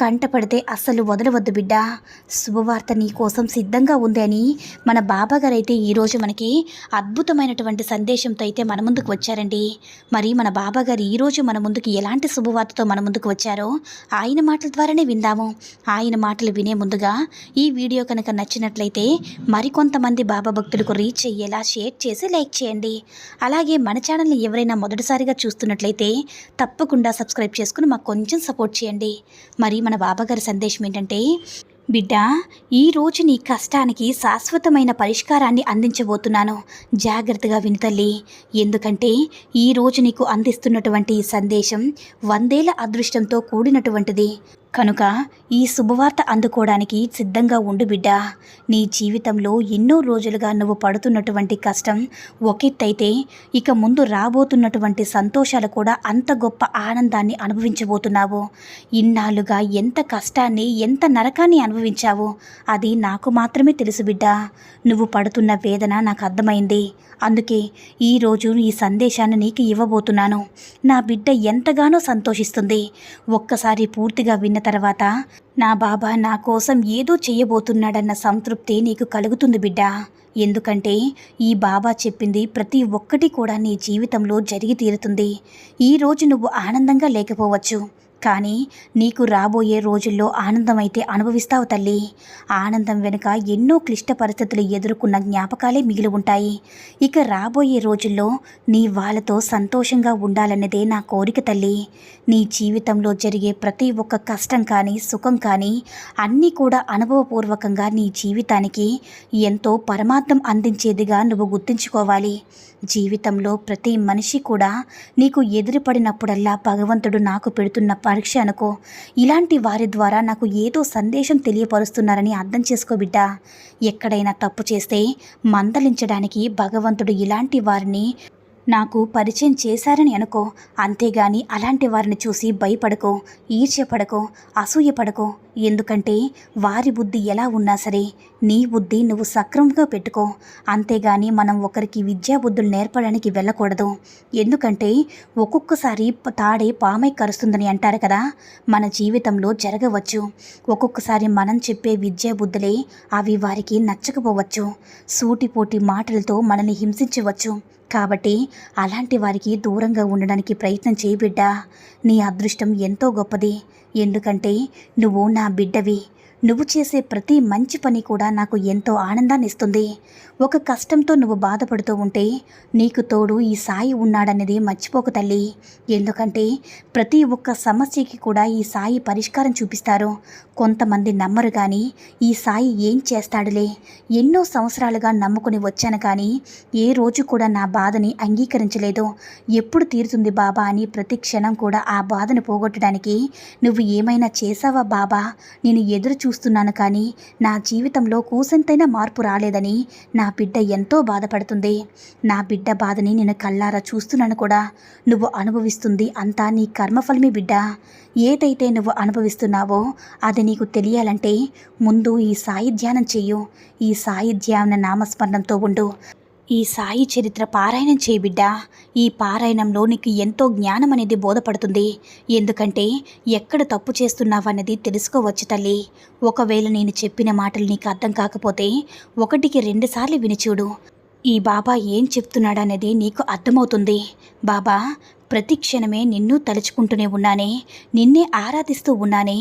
కంటపడితే అస్సలు వదలవద్దు బిడ్డ. శుభవార్త నీ కోసం సిద్ధంగా ఉంది అని మన బాబాగారు అయితే ఈరోజు మనకి అద్భుతమైనటువంటి సందేశంతో అయితే మన ముందుకు వచ్చారండి. మరి మన బాబాగారు ఈరోజు మన ముందుకు ఎలాంటి శుభవార్తతో మన ముందుకు వచ్చారో ఆయన మాటల ద్వారానే విందాము. ఆయన మాటలు వినే ముందుగా ఈ వీడియో కనుక నచ్చినట్లయితే మరికొంతమంది బాబా భక్తులకు రీచ్ అయ్యేలా షేర్ చేసి లైక్ చేయండి. అలాగే మన ఛానల్ని ఎవరైనా మొదటిసారిగా చూస్తున్నట్లయితే తప్పకుండా సబ్స్క్రైబ్ చేసుకుని మాకు కొంచెం సపోర్ట్ చేయండి. మరి మన బాబాగారి సందేశం ఏంటంటే బిడ్డ ఈ నీ కష్టానికి శాశ్వతమైన పరిష్కారాన్ని అందించబోతున్నాను. జాగ్రత్తగా విను తల్లి. ఎందుకంటే ఈ రోజు నీకు అందిస్తున్నటువంటి ఈ సందేశం వందేళ్ళ అదృష్టంతో కూడినటువంటిది. కనుక ఈ శుభవార్త అందుకోవడానికి సిద్ధంగా ఉండు బిడ్డ. నీ జీవితంలో ఎన్నో రోజులుగా నువ్వు పడుతున్నటువంటి కష్టం ఒకెత్తైతే ఇక ముందు రాబోతున్నటువంటి సంతోషాలు కూడా అంత గొప్ప ఆనందాన్ని అనుభవించబోతున్నావు. ఇన్నాళ్ళుగా ఎంత కష్టాన్ని ఎంత నరకాన్ని అనుభవించావో అది నాకు మాత్రమే తెలుసు బిడ్డ. నువ్వు పడుతున్న వేదన నాకు అర్థమైంది. అందుకే ఈరోజు ఈ సందేశాన్ని నీకు ఇవ్వబోతున్నాను. నా బిడ్డ ఎంతగానో సంతోషిస్తుంది. ఒక్కసారి పూర్తిగా విన్న తర్వాత నా బాబా నా కోసం ఏదో చేయబోతున్నాడన్న సంతృప్తి నీకు కలుగుతుంది బిడ్డ. ఎందుకంటే ఈ బాబా చెప్పింది ప్రతి ఒక్కటి కూడా నీ జీవితంలో జరిగి తీరుతుంది. ఈరోజు నువ్వు ఆనందంగా లేకపోవచ్చు. కానీ నీకు రాబోయే రోజుల్లో ఆనందం అయితే అనుభవిస్తావు తల్లి. ఆనందం వెనుక ఎన్నో క్లిష్ట పరిస్థితులు ఎదుర్కొన్న జ్ఞాపకాలే మిగిలి ఉంటాయి. ఇక రాబోయే రోజుల్లో నీ వాళ్ళతో సంతోషంగా ఉండాలన్నదే నా కోరిక తల్లి. నీ జీవితంలో జరిగే ప్రతి ఒక్క కష్టం కానీ సుఖం కానీ అన్నీ కూడా అనుభవపూర్వకంగా నీ జీవితానికి ఎంతో పరమార్థం అందించేదిగా నువ్వు గుర్తుంచుకోవాలి. జీవితంలో ప్రతి మనిషి కూడా నీకు ఎదురుపడినప్పుడల్లా భగవంతుడు నాకు పెడుతున్న పరీక్ష అనుకో. ఇలాంటి వారి ద్వారా నాకు ఏదో సందేశం తెలియపరుస్తున్నారని అర్థం చేసుకో బిడ్డ. ఎక్కడైనా తప్పు చేస్తే మందలించడానికి భగవంతుడు ఇలాంటి వారిని నాకు పరిచయం చేశారని అనుకో. అంతేగాని అలాంటి వారిని చూసి భయపడకో ఈర్ష్యపడకో అసూయపడకో. ఎందుకంటే వారి బుద్ధి ఎలా ఉన్నా సరే నీ బుద్ధి నువ్వు సక్రమంగా పెట్టుకో. అంతేగాని మనం ఒకరికి విద్యా బుద్ధులు నేర్పడానికి వెళ్ళకూడదు. ఎందుకంటే ఒక్కొక్కసారి తాడే పామై కరుస్తుందని అంటారు కదా. మన జీవితంలో జరగవచ్చు. ఒక్కొక్కసారి మనం చెప్పే విద్యా బుద్ధులే అవి వారికి నచ్చకపోవచ్చు. సూటిపోటి మాటలతో మనల్ని హింసించవచ్చు. కాబట్టి అలాంటి వారికి దూరంగా ఉండడానికి ప్రయత్నం చేయబిడ్డా నీ అదృష్టం ఎంతో గొప్పది. ఎందుకంటే నువ్వు నా బిడ్డవి. నువ్వు చేసే ప్రతి మంచి పని కూడా నాకు ఎంతో ఆనందాన్ని ఇస్తుంది ఒక కష్టంతో నువ్వు బాధపడుతూ ఉంటే నీకు తోడు ఈ సాయి ఉన్నాడనేది మర్చిపోకు తల్లి. ఎందుకంటే ప్రతి ఒక్క సమస్యకి కూడా ఈ సాయి పరిష్కారం చూపిస్తారు. కొంతమంది నమ్మరు కానీ ఈ సాయి ఏం చేస్తాడులే? ఎన్నో సంవత్సరాలుగా నమ్ముకుని వచ్చాను కానీ ఏ రోజు కూడా నా బాధని అంగీకరించలేదు. ఎప్పుడు తీరుతుంది బాబా అని ప్రతి క్షణం కూడా ఆ బాధను పోగొట్టడానికి నువ్వు ఏమైనా చేసావా బాబా? నేను ఎదురు చూస్తున్నాను కానీ నా జీవితంలో కూసంతైనా మార్పు రాలేదని నా బిడ్డ ఎంతో బాధపడుతుంది. నా బిడ్డ బాధని నేను కళ్ళారా చూస్తున్నాను కూడా. నువ్వు అనుభవిస్తుంది అంతా నీ కర్మఫలమే బిడ్డ. ఏదైతే నువ్వు అనుభవిస్తున్నావో అది నీకు తెలియాలంటే ముందు ఈ సాయి ధ్యానం చెయ్యు. ఈ సాయి ధ్యాన నామస్మరణంతో ఉండు. ఈ సాయి చరిత్ర పారాయణం చేయబిడ్డ ఈ పారాయణంలో నీకు ఎంతో జ్ఞానం అనేది బోధపడుతుంది. ఎందుకంటే ఎక్కడ తప్పు చేస్తున్నావన్నది తెలుసుకోవచ్చు తల్లి. ఒకవేళ నేను చెప్పిన మాటలు నీకు అర్థం కాకపోతే ఒకటికి రెండుసార్లు విని చూడు ఈ బాబా ఏం చెప్తున్నాడనేది నీకు అర్థమవుతుంది. బాబా ప్రతి క్షణమే నిన్ను తలుచుకుంటూనే ఉన్నానే నిన్నే ఆరాధిస్తూ ఉన్నానే.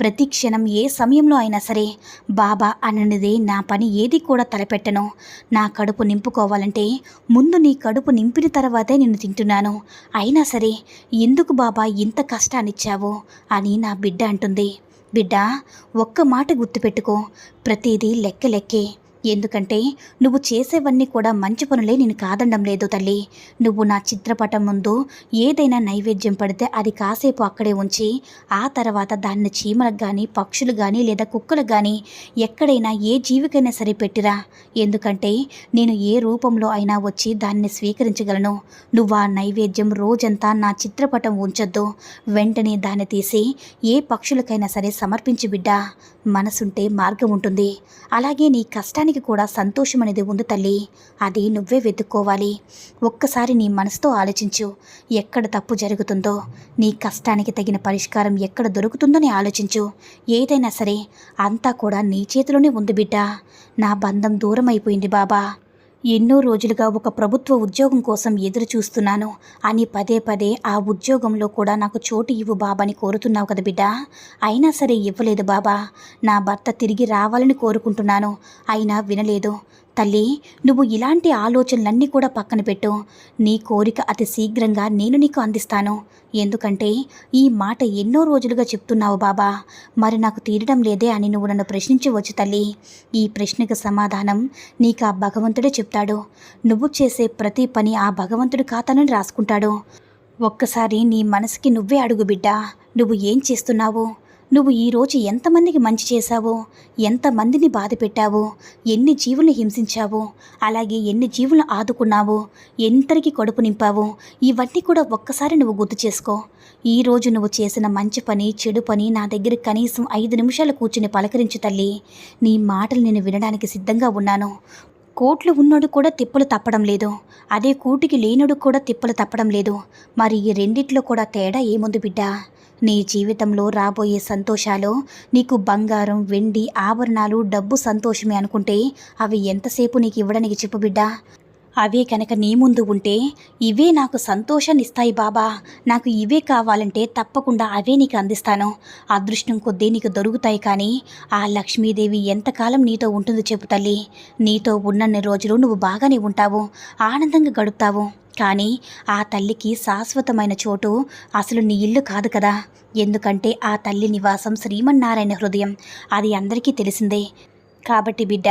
ప్రతి క్షణం ఏ సమయంలో అయినా సరే బాబా అననిదే నా పని ఏది కూడా తలపెట్టను. నా కడుపు నింపుకోవాలంటే ముందు నీ కడుపు నింపిన తర్వాతే నిన్ను తింటున్నాను. అయినా సరే ఎందుకు బాబా ఇంత కష్టాన్నిచ్చావు అని నా బిడ్డ అంటుంది. బిడ్డ ఒక్క మాట గుర్తుపెట్టుకో. ప్రతిదీ లెక్క లెక్కే. ఎందుకంటే నువ్వు చేసేవన్నీ కూడా మంచి పనులే నేను కాదండం లేదు తల్లి. నువ్వు నా చిత్రపటం ముందు ఏదైనా నైవేద్యం పడితే అది కాసేపు అక్కడే ఉంచి ఆ తర్వాత దాన్ని చీమలకు కానీ పక్షులు కానీ లేదా కుక్కలకు కానీ ఎక్కడైనా ఏ జీవికైనా సరే పెట్టిరా. ఎందుకంటే నేను ఏ రూపంలో అయినా వచ్చి దాన్ని స్వీకరించగలను. నువ్వు ఆ నైవేద్యం రోజంతా నా చిత్రపటం ఉంచొద్దు. వెంటనే దాన్ని తీసి ఏ పక్షులకైనా సరే సమర్పించి బిడ్డా. మనసుంటే మార్గం ఉంటుంది అలాగే నీ కష్టానికి కూడా సంతోషం అనేది ఉంది తల్లి. అది నువ్వే వెతుక్కోవాలి. ఒక్కసారి నీ మనసుతో ఆలోచించు. ఎక్కడ తప్పు జరుగుతుందో నీ కష్టానికి తగిన పరిష్కారం ఎక్కడ దొరుకుతుందని ఆలోచించు. ఏదైనా సరే అంతా కూడా నీ చేతిలోనే ఉంది బిడ్డ. నా బంధం దూరం అయిపోయింది బాబా. ఎన్నో రోజులుగా ఒక ప్రభుత్వ ఉద్యోగం కోసం ఎదురు చూస్తున్నాను అని పదే పదే ఆ ఉద్యోగంలో కూడా నాకు చోటు ఇవ్వు బాబాని కోరుతున్నావు కదా బిడ్డ. అయినా సరే ఇవ్వలేదు బాబా. నా భర్త తిరిగి రావాలని కోరుకుంటున్నాను. అయినా వినలేదు. తల్లి నువ్వు ఇలాంటి ఆలోచనలన్నీ కూడా పక్కన పెట్టు. నీ కోరిక అతి శీఘ్రంగా నేను నీకు అందిస్తాను. ఎందుకంటే ఈ మాట ఎన్నో రోజులుగా చెప్తున్నావు బాబా. మరి నాకు తీరడం లేదే అని నువ్వు నన్ను ప్రశ్నించవచ్చు తల్లి. ఈ ప్రశ్నకు సమాధానం నీకు ఆ భగవంతుడే చెప్తాడు. నువ్వు చేసే ప్రతి పని ఆ భగవంతుడి ఖాతానని రాసుకుంటాడు. ఒక్కసారి నీ మనసుకి నువ్వే అడుగు బిడ్డా. నువ్వు ఏం చేస్తున్నావు? నువ్వు ఈరోజు ఎంతమందికి మంచి చేశావో? ఎంతమందిని బాధ పెట్టావో? ఎన్ని జీవుల్ని హింసించావో? అలాగే ఎన్ని జీవులను ఆదుకున్నావో? ఎంతరికి కడుపు నింపావో? ఇవన్నీ కూడా ఒక్కసారి నువ్వు గుర్తు చేసుకో. ఈరోజు నువ్వు చేసిన మంచి పని చెడు పని నా దగ్గర కనీసం ఐదు నిమిషాలు కూర్చుని పలకరించు తల్లి. నీ మాటలు నేను వినడానికి సిద్ధంగా ఉన్నాను. కోట్లు ఉన్నోడు కూడా తిప్పలు తప్పడం లేదు. అదే కూటికి లేనుడు కూడా తిప్పలు తప్పడం లేదు. మరి ఈ రెండిట్లో కూడా తేడా ఏముంది బిడ్డా? నీ జీవితంలో రాబోయే సంతోషాలు నీకు బంగారం వెండి ఆభరణాలు డబ్బు సంతోషమే అనుకుంటే అవి ఎంతసేపు నీకు ఇవ్వడానికి చెప్పు బిడ్డా. అవే కనుక నీ ముందు ఉంటే ఇవే నాకు సంతోషాన్నిస్తాయి బాబా. నాకు ఇవే కావాలంటే తప్పకుండా అవే నీకు అందిస్తాను. అదృష్టం కొద్దీ నీకు దొరుకుతాయి కానీ ఆ లక్ష్మీదేవి ఎంతకాలం నీతో ఉంటుందో చెప్పు తల్లి. నీతో ఉన్నన్ని రోజులు నువ్వు బాగానే ఉంటావు ఆనందంగా గడుపుతావు. కానీ ఆ తల్లికి శాశ్వతమైన చోటు అసలు నీ ఇల్లు కాదు కదా. ఎందుకంటే ఆ తల్లి నివాసం శ్రీమన్నారాయణ హృదయం. అది అందరికీ తెలిసిందే. కాబట్టి బిడ్డ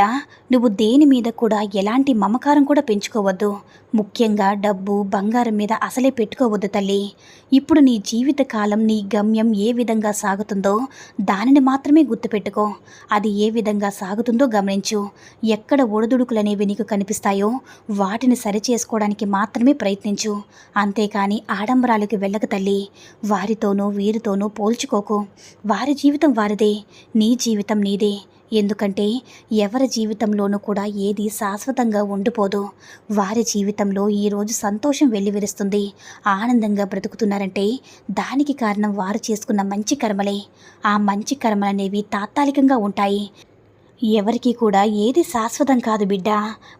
నువ్వు దేని మీద కూడా ఎలాంటి మమకారం కూడా పెంచుకోవద్దు. ముఖ్యంగా డబ్బు బంగారం మీద అసలే పెట్టుకోవద్దు తల్లి. ఇప్పుడు నీ జీవిత కాలం నీ గమ్యం ఏ విధంగా సాగుతుందో దానిని మాత్రమే గుర్తుపెట్టుకో. అది ఏ విధంగా సాగుతుందో గమనించు. ఎక్కడ ఒడిదుడుకులనేవి నీకు కనిపిస్తాయో వాటిని సరిచేసుకోవడానికి మాత్రమే ప్రయత్నించు. అంతేకాని ఆడంబరాలకు వెళ్ళక తల్లి. వారితోనూ వీరితోనూ పోల్చుకోకు. వారి జీవితం వారిదే. నీ జీవితం నీదే. ఎందుకంటే ఎవరి జీవితంలోనూ కూడా ఏది శాశ్వతంగా ఉండిపోదు. వారి జీవితంలో ఈరోజు సంతోషం వెల్లివిరుస్తుంది. ఆనందంగా బ్రతుకుతున్నారంటే దానికి కారణం వారు చేసుకున్న మంచి కర్మలే. ఆ మంచి కర్మలనేవి తాత్కాలికంగా ఉంటాయి. ఎవరికి కూడా ఏది శాశ్వతం కాదు బిడ్డ.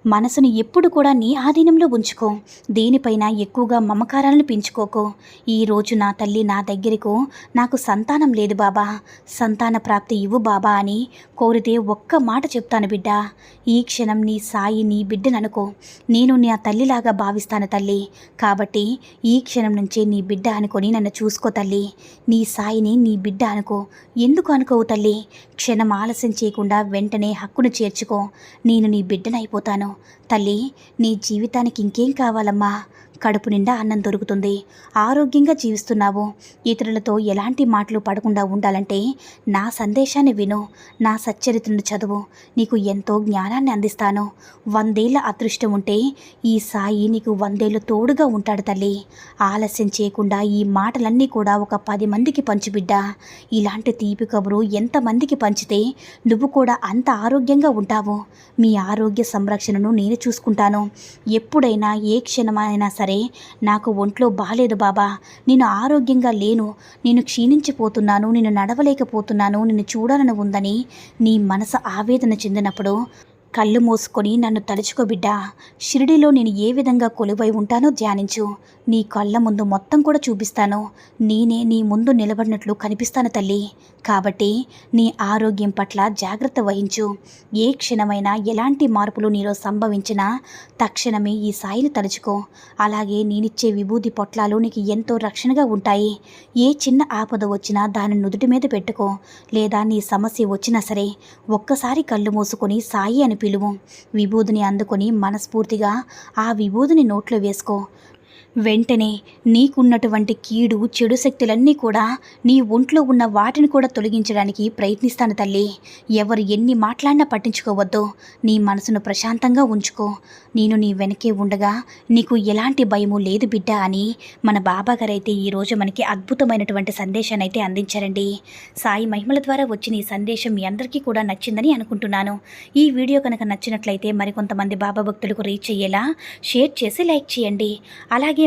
మనసును ఎప్పుడు కూడా నీ ఆధీనంలో ఉంచుకో. దేనిపైన ఎక్కువగా మమకారాలను పెంచుకోకు. ఈరోజు నా తల్లి నా దగ్గరకు నాకు సంతానం లేదు బాబా. సంతాన ప్రాప్తి ఇవ్వు బాబా అని కోరితే ఒక్క మాట చెప్తాను బిడ్డ. ఈ క్షణం నీ సాయి నీ బిడ్డననుకో నేను నా తల్లిలాగా భావిస్తాను తల్లి. కాబట్టి ఈ క్షణం నుంచే నీ బిడ్డ అనుకొని నన్ను చూసుకో తల్లి. నీ సాయిని నీ బిడ్డ అనుకో. ఎందుకు అనుకోవు తల్లి? క్షణం ఆలస్యం చేయకుండా వెంట వెంటనే హక్కును చేర్చుకో. నేను నీ బిడ్డనైపోతాను. తల్లి నీ జీవితానికి ఇంకేం కావాలమ్మా? కడుపు నిండా అన్నం దొరుకుతుంది. ఆరోగ్యంగా జీవిస్తున్నావు. ఇతరులతో ఎలాంటి మాటలు పడకుండా ఉండాలంటే నా సందేశాన్ని విను. నా సచ్చరిత్రను చదువు. నీకు ఎంతో జ్ఞానాన్ని అందిస్తాను. వందేళ్ళ అదృష్టం ఉంటే ఈ సాయి నీకు వందేళ్ళు తోడుగా ఉంటాడు తల్లి. ఆలస్యం చేయకుండా ఈ మాటలన్నీ కూడా ఒక పది మందికి పంచుబిడ్డ ఇలాంటి తీపి కబురు ఎంతమందికి పంచితే నువ్వు కూడా అంత ఆరోగ్యంగా ఉంటావు. మీ ఆరోగ్య సంరక్షణను నేను చూసుకుంటాను. ఎప్పుడైనా ఏ క్షణమైనా సరే నాకు ఒంట్లో బాలేదు బాబా. నేను ఆరోగ్యంగా లేను. నేను క్షీణించిపోతున్నాను. నేను నడవలేకపోతున్నాను. నిన్ను చూడాలని ఉందని నీ మనసు ఆవేదన చెందినప్పుడు కళ్ళు మూసుకొని నన్ను తలుచుకో బిడ్డా. షిరిడిలో నేను ఏ విధంగా కొలువై ఉంటానో ధ్యానించు. నీ కళ్ళ ముందు మొత్తం కూడా చూపిస్తాను. నేనే నీ ముందు నిలబడినట్లు కనిపిస్తాను తల్లి. కాబట్టి నీ ఆరోగ్యం పట్ల జాగ్రత్త వహించు. ఏ క్షణమైనా ఎలాంటి మార్పులు నీలో సంభవించినా తక్షణమే ఈ సాయిని తలుచుకో. అలాగే నేనిచ్చే విభూది పొట్లాలు నీకు ఎంతో రక్షణగా ఉంటాయి. ఏ చిన్న ఆపద వచ్చినా దాని నుదుటి మీద పెట్టుకో. లేదా నీ సమస్య వచ్చినా సరే ఒక్కసారి కళ్ళు మూసుకొని సాయి అని పిలువు. విభూదిని అందుకొని మనస్ఫూర్తిగా ఆ విభూదిని నోట్లో వేసుకో. వెంటనే నీకున్నటువంటి కీడు చెడు శక్తులన్నీ కూడా నీ ఒంట్లో ఉన్న వాటిని కూడా తొలగించడానికి ప్రయత్నిస్తాను తల్లి. ఎవరు ఎన్ని మాట్లాడినా పట్టించుకోవద్దు. నీ మనసును ప్రశాంతంగా ఉంచుకో. నేను నీ వెనకే ఉండగా నీకు ఎలాంటి భయము లేదు బిడ్డ అని మన బాబాగారైతే ఈరోజు మనకి అద్భుతమైనటువంటి సందేశాన్ని అయితే అందించారండి. సాయి మహిమల ద్వారా వచ్చిన ఈ సందేశం మీ అందరికీ కూడా నచ్చిందని అనుకుంటున్నాను. ఈ వీడియో కనుక నచ్చినట్లయితే మరికొంతమంది బాబా భక్తులకు రీచ్ అయ్యేలా షేర్ చేసి లైక్ చేయండి. అలాగే